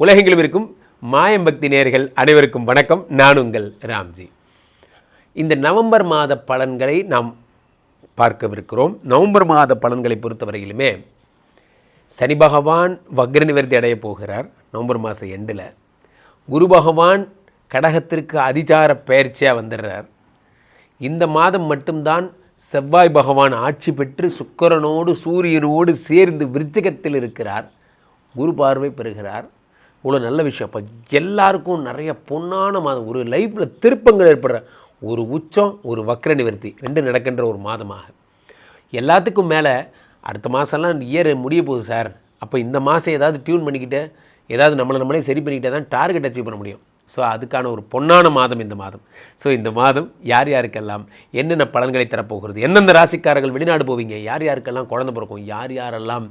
உலகெங்கிலும் இருக்கும் மாயம்பக்தி நேர்கள் அனைவருக்கும் வணக்கம். நான் உங்கள் ராம்ஜி. இந்த நவம்பர் மாத பலன்களை நாம் பார்க்கவிருக்கிறோம். நவம்பர் மாத பலன்களை பொறுத்தவரையிலுமே சனி பகவான் வக்ர நிவர்த்தி அடையப் போகிறார். நவம்பர் மாதம் எண்டில் குரு பகவான் கடகத்திற்கு அதிசார பயிற்சியாக வந்துடுறார். இந்த மாதம் மட்டும்தான் செவ்வாய் பகவான் ஆட்சி பெற்று சுக்கரனோடு சூரியனோடு சேர்ந்து விருச்சிகத்தில் இருக்கிறார். குரு பார்வை பெறுகிறார். இவ்வளோ நல்ல விஷயம். அப்போ எல்லாருக்கும் நிறைய பொன்னான மாதம். ஒரு லைஃப்பில் திருப்பங்கள் ஏற்படுற ஒரு உச்சம் ஒரு வக்ர நிவர்த்தி ரெண்டு நடக்கின்ற ஒரு மாதமாக. எல்லாத்துக்கும் மேலே அடுத்த மாதம்லாம் இயர் முடிய போகுது சார் அப்போ இந்த மாதம் ஏதாவது டியூன் பண்ணிக்கிட்டு ஏதாவது நம்மளை நம்மளே சரி பண்ணிக்கிட்டே தான் டார்கெட் அச்சீவ் பண்ண முடியும். ஸோ அதுக்கான ஒரு பொன்னான மாதம் இந்த மாதம். ஸோ இந்த மாதம் யார் யாருக்கெல்லாம் என்னென்ன பலன்களை தரப்போகிறது எந்தெந்த ராசிக்காரர்கள் வெளிநாடு போவீங்க யார் யாருக்கெல்லாம் குழந்தை பிறக்கும் யார் யாரெல்லாம்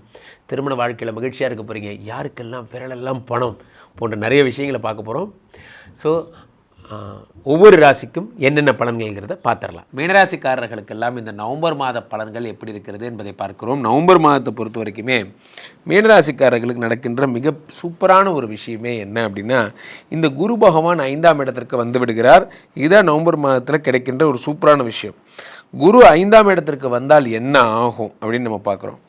திருமண வாழ்க்கையில் மகிழ்ச்சியாக இருக்க போகிறீங்க யாருக்கெல்லாம் விரலெல்லாம் பணம் போன்ற நிறைய விஷயங்களை பார்க்க போகிறோம் ஸோ ஒவ்வொரு ராசிக்கும் என்னென்ன பலன்கள்ங்கிறத பார்த்துடலாம் மீனராசிக்காரர்களுக்கெல்லாம் இந்த நவம்பர் மாத பலன்கள் எப்படி இருக்கிறது என்பதை பார்க்கிறோம். நவம்பர் மாதத்தை பொறுத்த வரைக்குமே மீனராசிக்காரர்களுக்கு நடக்கின்ற மிக சூப்பரான ஒரு விஷயமே என்ன அப்படின்னா இந்த குரு பகவான் ஐந்தாம் இடத்திற்கு வந்து விடுகிறார். இதான் நவம்பர் மாதத்தில் கிடைக்கின்ற ஒரு சூப்பரான விஷயம். குரு ஐந்தாம் இடத்திற்கு வந்தால் என்ன ஆகும் அப்படின்னு நம்ம பார்க்குறோம்.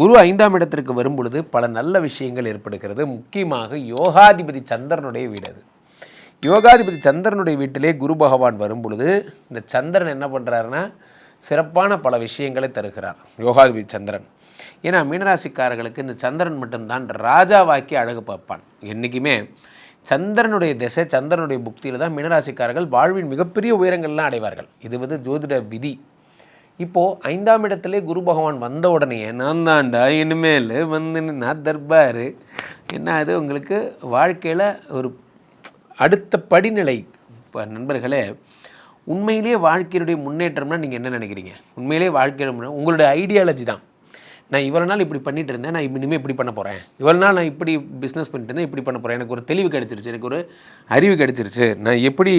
குரு ஐந்தாம் இடத்திற்கு வரும் பொழுது பல நல்ல விஷயங்கள் ஏற்படுகிறது. முக்கியமாக யோகாதிபதி சந்திரனுடைய வீடு அது. யோகாதிபதி சந்திரனுடைய வீட்டிலே குரு பகவான் வரும் பொழுது இந்த சந்திரன் என்ன பண்ணுறாருன்னா சிறப்பான பல விஷயங்களை தருகிறார் யோகாதிபதி சந்திரன். ஏன்னா மீனராசிக்காரர்களுக்கு இந்த சந்திரன் மட்டும்தான் ராஜாவாக்கி அழகு பார்ப்பான். என்றைக்குமே சந்திரனுடைய திசை சந்திரனுடைய புக்தியில் தான் மீனராசிக்காரர்கள் வாழ்வின் மிகப்பெரிய உயரங்கள்லாம் அடைவார்கள். இது வந்து ஜோதிட விதி. இப்போது ஐந்தாம் இடத்திலே குரு பகவான் வந்த உடனே நான் தாண்டா இனிமேல் வந்து நான் தர்பார். என்ன அது உங்களுக்கு வாழ்க்கையில் ஒரு அடுத்த படிநிலை இப்போ நண்பர்களே உண்மையிலேயே வாழ்க்கையினுடைய முன்னேற்றம்னா நீங்கள் என்ன நினைக்கிறீங்க? உண்மையிலேயே வாழ்க்கையில உங்களுடைய ஐடியாலஜி தான். நான் இவ்வளோ நாள் இப்படி பண்ணிட்டு இருந்தேன் நான் இனிமேல் இப்படி பண்ண போகிறேன் இவ்வளோ நாள் நான் இப்படி பிஸ்னஸ் பண்ணிட்டு இருந்தேன் இப்படி பண்ண போகிறேன் எனக்கு ஒரு தெளிவு கிடச்சிருச்சு எனக்கு ஒரு அறிவு கிடச்சிருச்சு. நான் எப்படி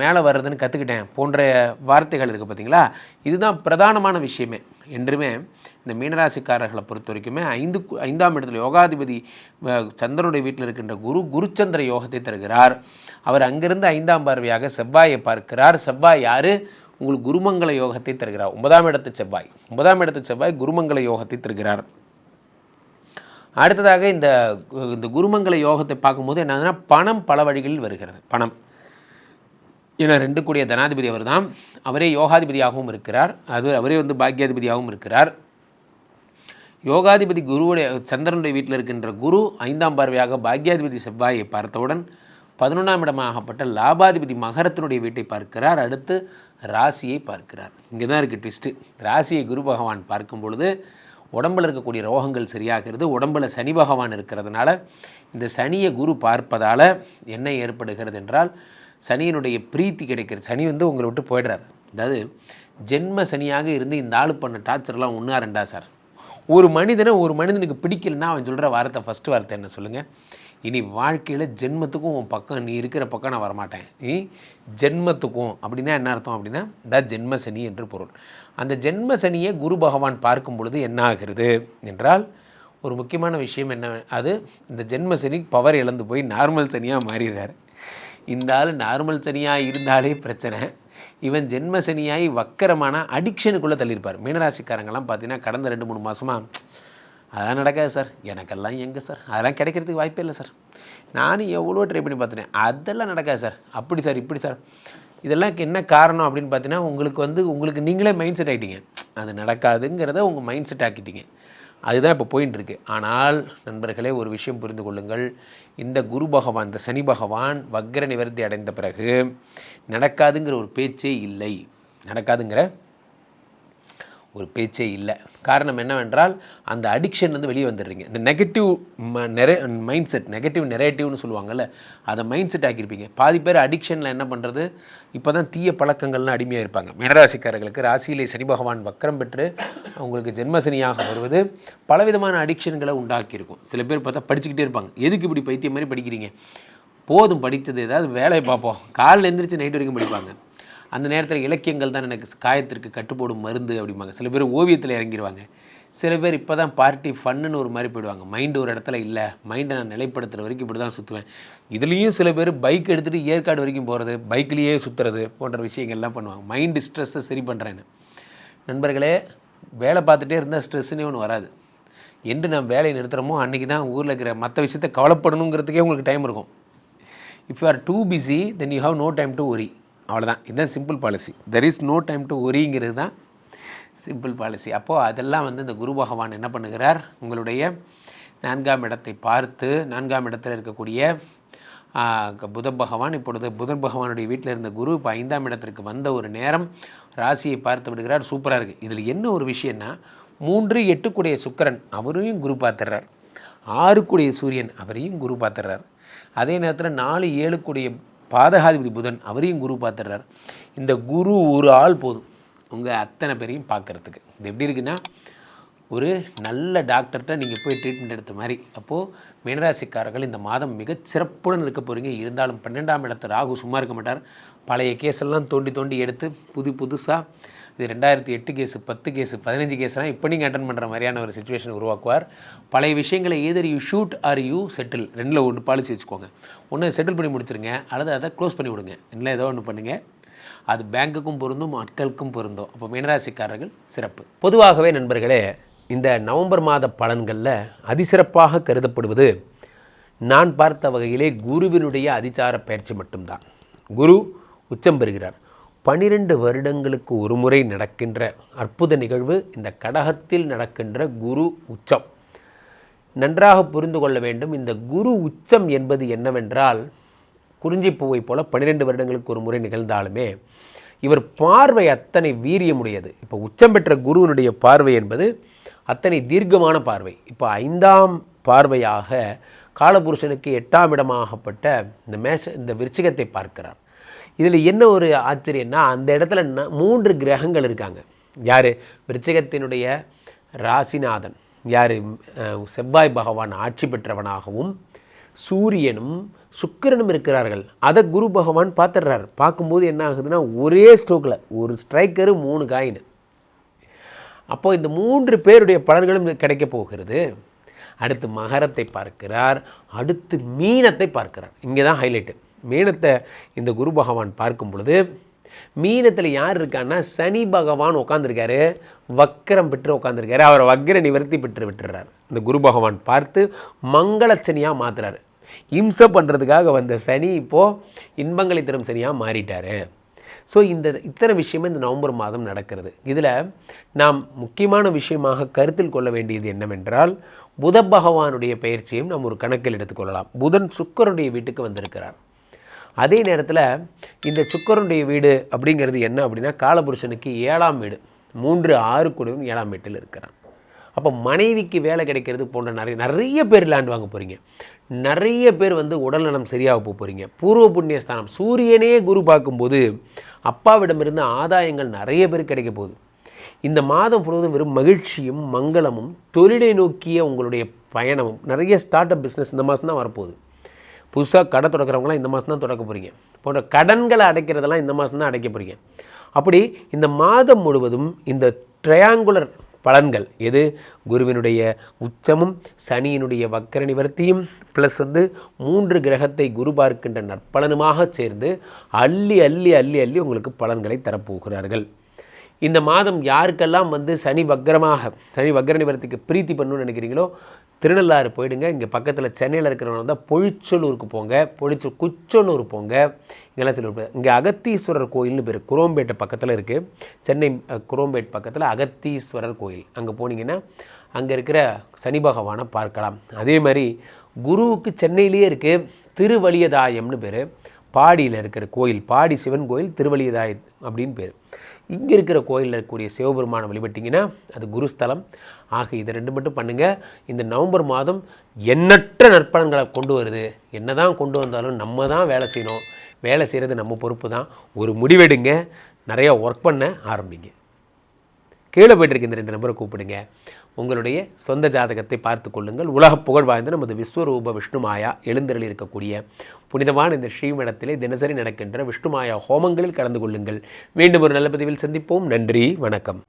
மேலே வர்றதுன்னு கற்றுக்கிட்டேன் போன்ற வார்த்தைகள் இருக்குது பார்த்தீங்களா இதுதான் பிரதானமான விஷயமே. என்றுமே இந்த மீனராசிக்காரர்களை பொறுத்த வரைக்குமே ஐந்து கு- ஐந்தாம் இடத்துல யோகாதிபதி சந்திரனுடைய வீட்டில் இருக்கின்ற குரு குருச்சந்திர யோகத்தை தருகிறார். அவர் அங்கிருந்து ஐந்தாம் பார்வையாக செவ்வாயை பார்க்கிறார். செவ்வாய் யாரு? உங்களுக்கு குருமங்கள யோகத்தை தருகிறார். ஒன்பதாம் இடத்து செவ்வாய். ஒன்பதாம் இடத்து செவ்வாய் குருமங்கள யோகத்தை தருகிறார். அடுத்ததாக இந்த இந்த குருமங்கள யோகத்தை பார்க்கும்போது என்னதுன்னா பணம் பல வழிகளில் வருகிறது. பணம். ஏன்னா ரெண்டு கூடிய தனாதிபதி அவர்தான். அவரே யோகாதிபதியாகவும் இருக்கிறார். அது அவரே வந்து பாக்கியாதிபதியாகவும் இருக்கிறார். யோகாதிபதி குருவுடைய சந்திரனுடைய வீட்டில் இருக்கின்ற குரு ஐந்தாம் பார்வையாக பாக்யாதிபதி செவ்வாயை பார்த்தவுடன் பதினொன்றாம் இடமாகப்பட்ட லாபாதிபதி மகரத்தினுடைய வீட்டை பார்க்கிறார். அடுத்து ராசியை பார்க்கிறார். இங்கே தான் இருக்குது ட்விஸ்ட்டு ராசியை குரு பகவான் பார்க்கும் பொழுது உடம்பில் இருக்கக்கூடிய ரோகங்கள் சரியாகிறது. உடம்புல சனி பகவான் இருக்கிறதுனால இந்த சனியை குரு பார்ப்பதால் என்ன ஏற்படுகிறது என்றால் சனியினுடைய பிரீத்தி கிடைக்கிறது. சனி வந்து உங்களை விட்டு போயிடுறாரு. அதாவது ஜென்ம சனியாக இருந்து இந்த ஆள் பண்ண டார்ச்சர்லாம் ஒன்றா ரெண்டா சார்? ஒரு மனிதனை ஒரு மனிதனுக்கு பிடிக்கலன்னா அவன் சொல்கிற வார்த்தை ஃபஸ்ட்டு வார்த்தை என்ன சொல்லுங்கள் இனி வாழ்க்கையில் ஜென்மத்துக்கும் உன் பக்கம் நீ இருக்கிற பக்கம் நான் வரமாட்டேன். நீ ஜென்மத்துக்கும் அப்படின்னா என்ன அர்த்தம் அப்படின்னா த ஜென்ம சனி என்று பொருள். அந்த ஜென்ம சனியை குரு பகவான் பார்க்கும் பொழுது என்ன ஆகிறது என்றால் ஒரு முக்கியமான விஷயம் என்ன அது இந்த ஜென்ம சனி பவர் இழந்து போய் நார்மல் சனியாக மாறிடுறார். இந்த ஆள் நார்மல் சனியாக இருந்தாலே பிரச்சனை. இவன் ஜென்மசனியாகி வக்கரமான அடிக்ஷனுக்குள்ளே தள்ளியிருப்பார். மீனராசிக்காரங்கெல்லாம் பார்த்தீங்கன்னா கடந்த ரெண்டு மூணு மாதமாக அதெல்லாம் நடக்காது சார். எனக்கெல்லாம் எங்கே சார்? அதெல்லாம் கிடைக்கிறதுக்கு வாய்ப்பே இல்லை சார். நானும் எவ்வளோ ட்ரை பண்ணி பார்த்துட்டேன். அதெல்லாம் நடக்காது சார். அப்படி சார் இப்படி சார். இதெல்லாம் என்ன காரணம்? அப்படின்னு பார்த்தீங்கன்னா உங்களுக்கு வந்து உங்களுக்கு நீங்களே மைண்ட் செட் ஆகிட்டீங்க அது நடக்காதுங்கிறத உங்கள் மைண்ட் செட் ஆக்கிட்டீங்க. அதுதான் இப்போ போயின்னு இருக்கு. ஆனால் நண்பர்களே ஒரு விஷயம் புரிந்து கொள்ளுங்கள். இந்த குரு பகவான் இந்த சனி பகவான் வக்ர நிவர்த்தி அடைந்த பிறகு நடக்காதுங்கிற ஒரு பேச்சே இல்லை. நடக்காதுங்கிற ஒரு பேச்சே இல்லை. காரணம் என்னவென்றால் அந்த அடிக்ஷன் வந்து வெளியே வந்துடுறீங்க. இந்த நெகட்டிவ் நெரே மைண்ட் செட் நெகட்டிவ் நெரேட்டிவ்னு சொல்லுவாங்கல்ல அதை மைண்ட் செட் ஆக்கியிருப்பீங்க. பாதி பேர் அடிக்ஷனில் என்ன பண்ணுறது இப்போ தான் தீய பழக்கங்கள்லாம் அடிமையாக இருப்பாங்க. மினராசிக்காரர்களுக்கு ராசியிலே சனி பகவான் வக்கரம் பெற்று அவங்களுக்கு ஜென்மசனியாக வருவது பலவிதமான அடிக்ஷன்களை உண்டாக்கியிருக்கும். சில பேர் பார்த்தா படிச்சுக்கிட்டே இருப்பாங்க. எதுக்கு இப்படி பைத்தியம் மாதிரி படிக்கிறீங்க? போதும் படித்தது ஏதாவது வேலையை பார்ப்போம். காலையில் எழுந்திரிச்சு நைட் வரைக்கும் படிப்பாங்க. அந்த நேரத்தில் இலக்கியங்கள் தான் எனக்கு காயத்திற்கு கட்டுப்போடும் மருந்து அப்படிம்பாங்க. சில பேர் ஓவியத்தில் இறங்கிடுவாங்க சில பேர் இப்போ தான் பார்ட்டி ஃபன்னுன்னு ஒரு மாதிரி போயிடுவாங்க. மைண்டு ஒரு இடத்துல இல்லை. மைண்டை நான் நிலைப்படுத்துகிற வரைக்கும் இப்படி தான் சுற்றுவேன் இதுலேயும் சில பேர் பைக் எடுத்துகிட்டு ஏற்காடு வரைக்கும் போகிறது பைக்லேயே சுற்றுறது போன்ற விஷயங்கள்லாம் பண்ணுவாங்க. மைண்டு ஸ்ட்ரெஸ்ஸை சரி பண்ணுறேன்னு நண்பர்களே வேலை பார்த்துட்டே இருந்தால் ஸ்ட்ரெஸ்ஸுன்னே ஒன்று வராது. என்று நான் வேலையை நிறுத்துகிறோமோ அன்றைக்கி தான் ஊரில் இருக்கிற மற்ற விஷயத்தை கவலைப்படணுங்கிறதுக்கே உங்களுக்கு டைம் இருக்கும். If you are too busy then you have no time to worry அவ்வளோதான் இதுதான் simple policy there is no time to ஒரிங்கிறது தான் சிம்பிள் பாலிசி அப்போது அதெல்லாம் வந்து இந்த குரு பகவான் என்ன பண்ணுகிறார்? உங்களுடைய நான்காம் இடத்தை பார்த்து நான்காம் இடத்தில் இருக்கக்கூடிய புத பகவான் இப்பொழுது புதன் பகவானுடைய வீட்டில் இருந்த குரு இப்போ ஐந்தாம் இடத்திற்கு வந்த ஒரு நேரம் ராசியை பார்த்து விடுகிறார். சூப்பராக இருக்குது இதில் என்ன ஒரு விஷயம்னா மூன்று எட்டுக்குடைய சுக்கரன் அவரையும் குரு பார்த்துடுறார். ஆறுக்குடைய சூரியன் அவரையும் குரு பார்த்துடுறார். அதே நேரத்தில் நாலு ஏழுக்குடைய பாதகாதிபதி புதன் அவரையும் குரு பார்த்துடுறார். இந்த குரு ஒரு ஆள் போதும். உங்கள் அத்தனை பேரையும் பார்க்குறதுக்கு. இது எப்படி இருக்குன்னா ஒரு நல்ல டாக்டர்கிட்ட நீங்கள் போய் ட்ரீட்மெண்ட் எடுத்த மாதிரி. அப்போது மீனராசிக்காரர்கள் இந்த மாதம் மிக சிறப்புடன் இருக்க போகிறீங்க இருந்தாலும் பன்னெண்டாம் இடத்து ராகு சும்மா இருக்க மாட்டார். பழைய கேஸெல்லாம் தோண்டி தோண்டி எடுத்து புது புதுசாக இது ரெண்டாயிரத்தி எட்டு கேஸு பத்து கேஸு பதினஞ்சு கேஸ்லாம் இப்போ நீங்கள் அட்டன் பண்ணுற மாதிரியான ஒரு சுச்சுவேஷன் உருவாக்குவார். பழைய விஷயங்களை either you shoot or you settle ரெண்டில் ஒன்று பாலிசி வச்சுக்கோங்க. ஒன்று செட்டில் பண்ணி முடிச்சிருங்க அல்லது அதை க்ளோஸ் பண்ணி விடுங்க. இல்லை ஏதோ ஒன்று பண்ணுங்கள் அது பேங்குக்கும் பொருந்தும் ஆட்களுக்கும் பொருந்தும். அப்போ மீனராசிக்காரர்கள் சிறப்பு. பொதுவாகவே நண்பர்களே இந்த நவம்பர் மாத பலன்களில் அதிசிறப்பாக கருதப்படுவது நான் பார்த்த வகையிலே குருவினுடைய அதிசார பயிற்சி மட்டும்தான். குரு உச்சம் பெறுகிறார். பனிரெண்டு வருடங்களுக்கு ஒரு முறை நடக்கின்ற அற்புத நிகழ்வு இந்த கடகத்தில் நடக்கின்ற குரு உச்சம். நன்றாக புரிந்து கொள்ள வேண்டும் இந்த குரு உச்சம் என்பது என்னவென்றால் குறிஞ்சிப்பூவை போல பன்னிரெண்டு வருடங்களுக்கு ஒரு முறை நிகழ்ந்தாலுமே இவர் பார்வை அத்தனை வீரியமுடையது. இப்போ உச்சம் பெற்ற குருவினுடைய பார்வை என்பது அத்தனை தீர்க்கமான பார்வை. இப்போ ஐந்தாம் பார்வையாக காலபுருஷனுக்கு எட்டாம் இடமாகப்பட்ட இந்த மேஷ இந்த விருச்சிகத்தை பார்க்கிறார். இதில் என்ன ஒரு ஆச்சரியம்னா அந்த இடத்துல ந- மூன்று கிரகங்கள் இருக்காங்க. யார்? விருச்சிகத்தினுடைய ராசிநாதன். யார்? செவ்வாய் பகவான் ஆட்சி பெற்றவனாகவும் சூரியனும் சுக்கிரனும் இருக்கிறார்கள். அதை குரு பகவான் பார்த்துடுறார். பார்க்கும்போது என்ன ஆகுதுன்னா ஒரே ஸ்ட்ரோக்கில் ஒரு ஸ்ட்ரைக்கரு மூணு காயின். அப்போ இந்த மூன்று பேருடைய பலன்களும் கிடைக்க போகிறது. அடுத்து மகரத்தை பார்க்கிறார் அடுத்து மீனத்தை பார்க்கிறார். இங்கே தான் ஹைலைட்டு மீனத்தை இந்த குரு பகவான் பார்க்கும் பொழுது மீனத்தில் யார் இருக்கான்னா சனி பகவான் உட்காந்துருக்காரு வக்கரம் பெற்று உட்காந்துருக்காரு அவரை வக்கர நிவர்த்தி பெற்று விட்டுறார். இந்த குரு பகவான் பார்த்து மங்களச்சனியாக மாத்துறாரு. இம்சை பண்ணுறதுக்காக வந்த சனி இப்போது இன்பங்களை தரும் சனியாக மாறிட்டார். ஸோ இந்த இத்தனை விஷயமே இந்த நவம்பர் மாதம் நடக்கிறது. இதில் நாம் முக்கியமான விஷயமாக கருத்தில் கொள்ள வேண்டியது என்னவென்றால் புத பகவானுடைய பயிற்சியும் நாம் ஒரு கணக்கில் எடுத்துக்கொள்ளலாம் புதன் சுக்கருடைய வீட்டுக்கு வந்திருக்கிறார். அதே நேரத்தில் இந்த சுக்கரனுடைய வீடு அப்படிங்கிறது என்ன அப்படின்னா காலபுருஷனுக்கு ஏழாம் வீடு. மூன்று ஆறு குடும்பம் ஏழாம் வீட்டில் இருக்கிறான். அப்போ மனைவிக்கு வேலை கிடைக்கிறது போன்ற நிறைய நிறைய பேர் லேண்ட் வாங்க போகிறீங்க நிறைய பேர் வந்து உடல்நலம் சரியாக போக போகிறீங்க பூர்வ புண்ணிய ஸ்தானம். சூரியனே குரு பார்க்கும்போது அப்பாவிடமிருந்து ஆதாயங்கள் நிறைய பேர் கிடைக்க போகுது. இந்த மாதம் முழுவதும் வெறும் மகிழ்ச்சியும் மங்களமும் தொழிலை நோக்கிய உங்களுடைய பயணமும் நிறைய ஸ்டார்ட் அப் பிஸ்னஸ் இந்த மாதம் தான் வரப்போகுது. புதுசாக கடை தொடக்கிறவங்களாம் இந்த மாதம் தான் தொடக்க போகிறீங்க போன்ற கடன்களை அடைக்கிறதெல்லாம் இந்த மாதம் தான் அடைக்க போகிறீங்க அப்படி இந்த மாதம் முழுவதும் இந்த ட்ரையாங்குலர் பலன்கள் எது? குருவினுடைய உச்சமும் சனியினுடைய வக்கர நிவர்த்தியும் ப்ளஸ் வந்து மூன்று கிரகத்தை குரு பார்க்கின்ற நற்பலனுமாக சேர்ந்து அள்ளி அள்ளி அள்ளி அள்ளி உங்களுக்கு பலன்களை தரப்போகிறார்கள். இந்த மாதம் யாருக்கெல்லாம் வந்து சனி வக்கரமாக சனி வக்கர நிவர்த்திக்கு பிரீத்தி பண்ணணும்னு நினைக்கிறீங்களோ திருநள்ளாறு போயிடுங்க. இங்கே பக்கத்தில் சென்னையில் இருக்கிறவங்க தான் பொழிச்சலூருக்கு போங்க. பொழிச்சு குச்சனூர் போங்க. இங்கெல்லாம் சில இங்கே அகத்தீஸ்வரர் கோயில்னு பேர் குரோம்பேட்டை பக்கத்தில் இருக்குது சென்னை குரோம்பேட் பக்கத்தில் அகத்தீஸ்வரர் கோயில். அங்கே போனீங்கன்னா அங்கே இருக்கிற சனி பகவானை பார்க்கலாம். அதே மாதிரி குருவுக்கு சென்னையிலேயே இருக்குது திருவலியதாயம்னு பேர். பாடியில் இருக்கிற கோயில் பாடி சிவன் கோயில் திருவலியதாயம் அப்படின்னு பேர். இங்கே இருக்கிற கோயிலில் இருக்கக்கூடிய சிவபெருமானை வழிபட்டிங்கன்னா அது குருஸ்தலம். ஆக இது ரெண்டு மட்டும் பண்ணுங்கள் இந்த நவம்பர் மாதம் எண்ணற்ற நற்பலன்களை கொண்டு வருது. என்ன தான் கொண்டு வந்தாலும் நம்ம தான் வேலை செய்யணும். வேலை செய்கிறது நம்ம பொறுப்பு தான். ஒரு முடிவெடுங்க. நிறையா ஒர்க் பண்ண ஆரம்பிங்க. கீழே போய்ட்டுருக்கு இந்த ரெண்டு நம்பரை கூப்பிடுங்க. உங்களுடைய சொந்த ஜாதகத்தை பார்த்து கொள்ளுங்கள். உலக புகழ் வாய்ந்த நமது விஸ்வரூப விஷ்ணுமாயா எழுந்தருளி இருக்கக்கூடிய புனிதமான இந்த ஸ்ரீமடத்திலே தினசரி நடக்கின்ற விஷ்ணுமாயா ஹோமங்களில் கலந்து கொள்ளுங்கள். மீண்டும் ஒரு நல்ல பதிவில் சந்திப்போம். நன்றி வணக்கம்.